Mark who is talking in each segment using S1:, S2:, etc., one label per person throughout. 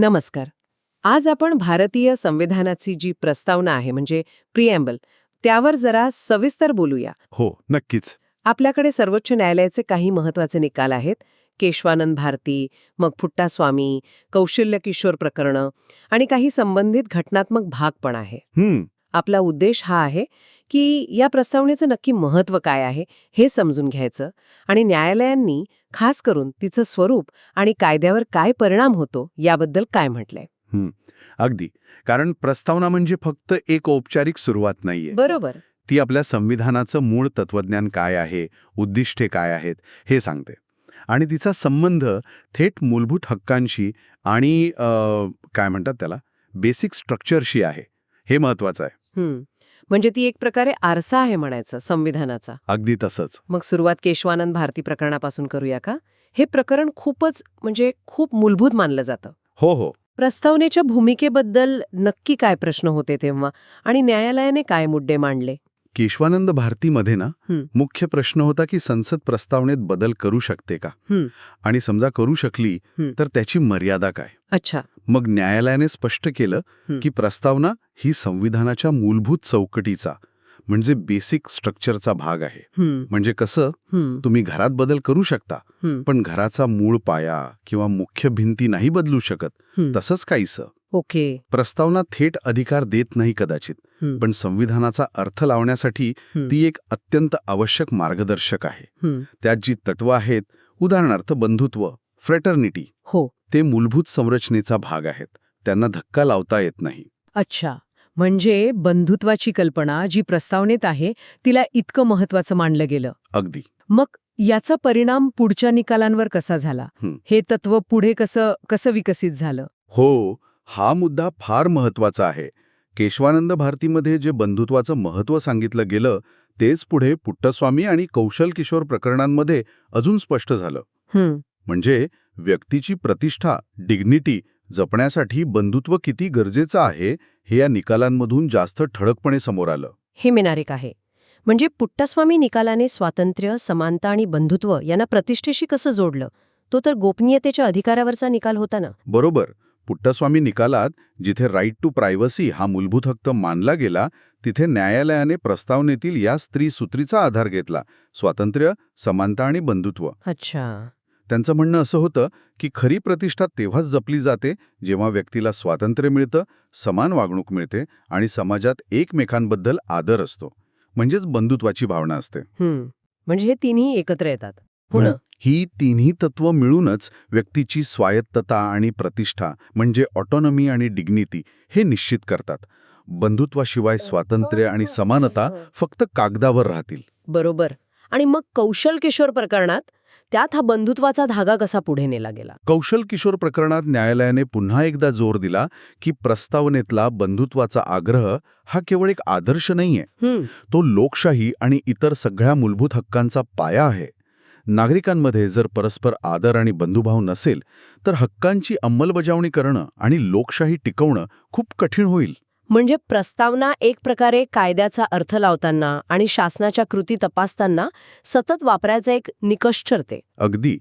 S1: नमस्कार. आज आपण भारतीय संविधानाची जी प्रस्तावना आहे म्हणजे प्रिएम्बल त्यावर जरा सविस्तर बोलूया.
S2: हो नक्कीच.
S1: आपल्याकडे सर्वोच्च न्यायालयाचे काही महत्त्वाचे निकाल आहेत. केशवानंद भारती मग फुट्टास्वामी कौशल्य किशोर प्रकरणं आणि काही संबंधित घटनात्मक भाग पण आहे. आपला उद्देश हा आहे की या प्रस्तावनेचं नक्की महत्त्व काय आहे हे समजून घ्यायचं आणि न्यायालयांनी खास करून तिचं स्वरूप आणि कायद्यावर काय परिणाम होतो याबद्दल काय म्हटलंय?
S2: अगदी. कारण प्रस्तावना म्हणजे फक्त एक औपचारिक सुरुवात नाहीये.
S1: बरोबर.
S2: ती आपल्या संविधानाचं मूळ तत्वज्ञान काय आहे उद्दिष्टे काय आहेत हे सांगते. आणि तिचा संबंध थेट मूलभूत हक्कांशी आणि काय म्हणतात त्याला बेसिक स्ट्रक्चरशी आहे. हे महत्वाचं आहे.
S1: म्हणजे ती एक प्रकारे आरसा आहे म्हणायचं संविधानाचा.
S2: अगदी तसंच.
S1: मग सुरुवात केशवानंद भारती प्रकरणापासून करूया का? हे प्रकरण खूपच म्हणजे खूप मूलभूत मानलं जातं.
S2: हो हो.
S1: प्रस्तावनेच्या भूमिकेबद्दल नक्की काय प्रश्न होते तेव्हा? आणि न्यायालयाने काय मुद्दे मांडले?
S2: केशवानंद भारतीमध्ये ना. मुख्य प्रश्न होता की संसद प्रस्तावनेत बदल करू शकते का. आणि समजा करू शकली. तर त्याची मर्यादा काय?
S1: अच्छा.
S2: मग न्यायालयाने स्पष्ट केलं. की प्रस्तावना ही संविधानाच्या मूलभूत चौकटीचा म्हणजे बेसिक स्ट्रक्चरचा भाग आहे. म्हणजे कसं? तुम्ही घरात बदल करू शकता पण घराचा मूळ पाया किंवा मुख्य भिंती नाही बदलू शकत. तसंच काहीसं.
S1: ओके.
S2: प्रस्तावना थेट अधिकार देत नाही कदाचित पण संविधानाचा अर्थ लावण्यासाठी ती एक अत्यंत आवश्यक मार्गदर्शक आहे. त्यात जी तत्व आहेत उदाहरणार्थ बंधुत्व फ्रेटर्निटी
S1: हो.
S2: ते मूलभूत संरचनेचा भाग आहेत. त्यांना धक्का लावता येत नाही.
S1: अच्छा. म्हणजे बंधुत्वाची कल्पना जी प्रस्तावनेत आहे तिला इतकं महत्वाचं मानलं गेलं.
S2: अगदी.
S1: मग याचा परिणाम पुढच्या निकालांवर कसा झाला?
S2: हं.
S1: तत्व पुढे कसं कसं विकसित झालं?
S2: हो हा मुद्दा फार महत्त्वाचा आहे. केशवानंद भारतीमध्ये जे बंधुत्वाचं महत्त्व सांगितलं गेलं तेच पुढे पुट्टस्वामी आणि कौशल किशोर प्रकरणांमध्ये अजून स्पष्ट झालं. म्हणजे व्यक्तीची प्रतिष्ठा डिग्निटी जपण्यासाठी बंधुत्व किती गरजेचं आहे हे या निकालांमधून जास्त ठळकपणे समोर आलं.
S1: हे मिनारिक आहे. म्हणजे पुट्टस्वामी निकालाने स्वातंत्र्य समानता आणि बंधुत्व यांना प्रतिष्ठेशी कसं जोडलं? तो तर गोपनीयतेच्या अधिकारावरचा निकाल होता ना?
S2: बरोबर. पुट्टस्वामी निकालात जिथे राईट टू प्रायव्हसी हा मूलभूत हक्क मानला गेला तिथे न्यायालयाने प्रस्तावनेतील या स्त्री सूत्रीचा आधार घेतला. स्वातंत्र्य समानता आणि बंधुत्व.
S1: अच्छा.
S2: त्यांचं म्हणणं असं होतं की खरी प्रतिष्ठा तेव्हाच जपली जाते जेव्हा व्यक्तीला स्वातंत्र्य मिळतं समान वागणूक मिळते आणि समाजात एकमेकांबद्दल आदर असतो. म्हणजेच बंधुत्वाची भावना असते.
S1: हं, म्हणजे हे तिन्ही एकत्र येतात. हो ना?
S2: ही. तिन्ही तत्व मिळूनच व्यक्तीची स्वायत्तता आणि प्रतिष्ठा म्हणजे ऑटॉनॉमी आणि डिग्निटी हे निश्चित करतात. बंधुत्वाशिवाय स्वातंत्र्य आणि समानता फक्त कागदावर राहतील.
S1: बरोबर. आणि मग कौशल किशोर प्रकरणात त्यात हा बंधुत्वाचा धागा कसा पुढे नेला गेला?
S2: कौशल किशोर प्रकरणात न्यायालयाने पुन्हा एकदा जोर दिला की प्रस्तावनेतला बंधुत्वाचा आग्रह हा केवळ एक आदर्श नाहीये.
S1: हं,
S2: तो लोकशाही आणि इतर सगळ्या मूलभूत हक्कांचा पाया आहे. नागरिकांमध्ये जर परस्पर आदर आणि बंधुभाव नसेल तर हक्कांची अंमलबजावणी करणं आणि लोकशाही टिकवणं खूप कठीण होईल.
S1: म्हणजे प्रस्तावना एक प्रकारे कायद्याचा अर्थ लावताना आणि शासनाच्या कृती तपासताना सतत वापरायचा एक निकष ठरते.
S2: अगदी.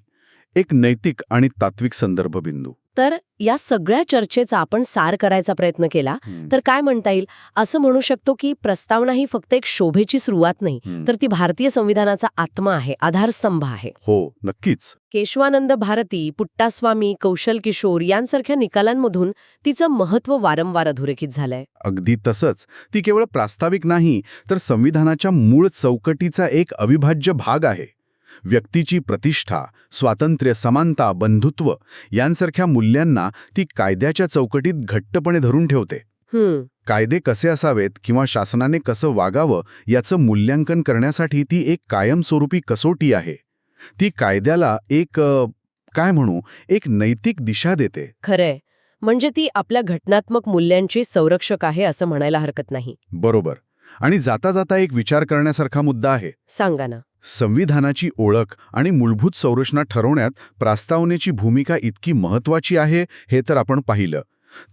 S2: एक नैतिक आणि तात्विक संदर्भ बिंदू.
S1: तर या सगळ्या चर्चेचा आपण सार करायचा प्रयत्न केला तर काय म्हणता येईल? असं म्हणू शकतो की प्रस्तावना ही फक्त एक शोभेची सुरुवात नाही. तर ती भारतीय संविधानाचा आत्मा आहे आधारस्तंभ आहे.
S2: हो नक्कीच.
S1: केशवानंद भारती पुट्टास्वामी कौशल किशोर यांसारख्या निकालांमधून तिचं महत्त्व वारंवार अधोरेखित झालंय.
S2: अगदी तसंच. ती केवळ प्रास्ताविक नाही तर संविधानाच्या मूळ चौकटीचा एक अविभाज्य भाग आहे. व्यक्तीची प्रतिष्ठा स्वातंत्र्य समानता बंधुत्व यांसारख्या मूल्यांना ती कायद्याच्या चौकटीत घट्टपणे धरून ठेवते. कायदे कसे असावेत किंवा शासनाने कसं वागावं याचं मूल्यांकन करण्यासाठी ती एक कायमस्वरूपी कसोटी आहे. ती कायद्याला एक काय म्हणू एक नैतिक दिशा देते.
S1: खरंय. म्हणजे ती आपल्या घटनात्मक मूल्यांची संरक्षक आहे असं म्हणायला हरकत नाही.
S2: बरोबर. आणि जाता जाता एक विचार करण्यासारखा मुद्दा आहे.
S1: सांगा ना.
S2: संविधानाची ओळख आणि मूलभूत संरचना ठरवण्यात प्रस्तावनेची भूमिका इतकी महत्वाची आहे हे तर आपण पाहिलं.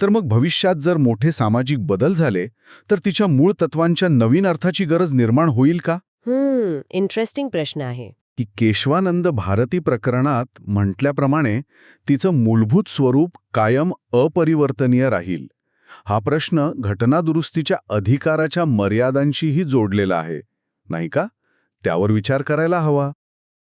S2: तर मग भविष्यात जर मोठे सामाजिक बदल झाले तर तिच्या मूळ तत्वांच्या नवीन अर्थाची गरज निर्माण होईल का?
S1: हम्म इंटरेस्टिंग प्रश्न आहे.
S2: की केशवानंद भारती प्रकरणात म्हटल्याप्रमाणे तिचं मूलभूत स्वरूप कायम अपरिवर्तनीय राहील. हा प्रश्न घटनादुरुस्तीच्या अधिकाराच्या मर्यादांशीही जोडलेला आहे नाही का? त्यावर विचार करायला हवा.